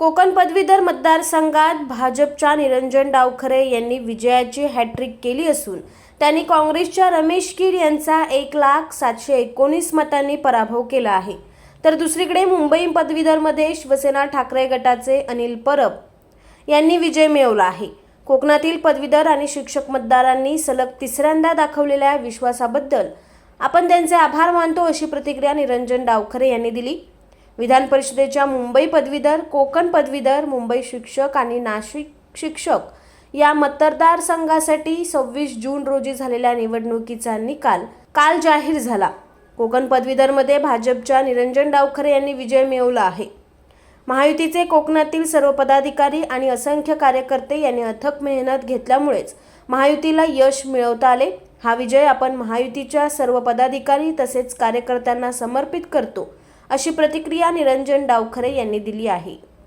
कोकण पदवीधर मतदारसंघात भाजपच्या निरंजन डावखरे यांनी विजयाची हॅट्रिक केली असून त्यांनी काँग्रेसच्या रमेश कीर यांचा एक लाख सातशे एकोणीस मतांनी पराभव केला आहे. तर दुसरीकडे मुंबई पदवीधरमध्ये शिवसेना ठाकरे गटाचे अनिल परब यांनी विजय मिळवला आहे. कोकणातील पदवीधर आणि शिक्षक मतदारांनी सलग तिसऱ्यांदा दाखवलेल्या विश्वासाबद्दल आपण त्यांचे आभार मानतो अशी प्रतिक्रिया निरंजन डावखरे यांनी दिली. विधान परिषदेच्या मुंबई पदवीधर कोकण पदवीधर मुंबई शिक्षक आणि नाशिक शिक्षक या मतदारसंघासाठी सव्वीस जून रोजी झालेल्या निवडणुकीचा निकाल काल जाहीर झाला. कोकण पदवीधरमध्ये भाजपच्या निरंजन डावखरे यांनी विजय मिळवला आहे. महायुतीचे कोकणातील सर्व पदाधिकारी आणि असंख्य कार्यकर्ते यांनी अथक मेहनत घेतल्यामुळेच महायुतीला यश मिळवता आले. हा विजय आपण महायुतीच्या सर्व पदाधिकारी तसेच कार्यकर्त्यांना समर्पित करतो. अशी प्रतिक्रिया निरंजन डावखरे यांनी दिली आहे.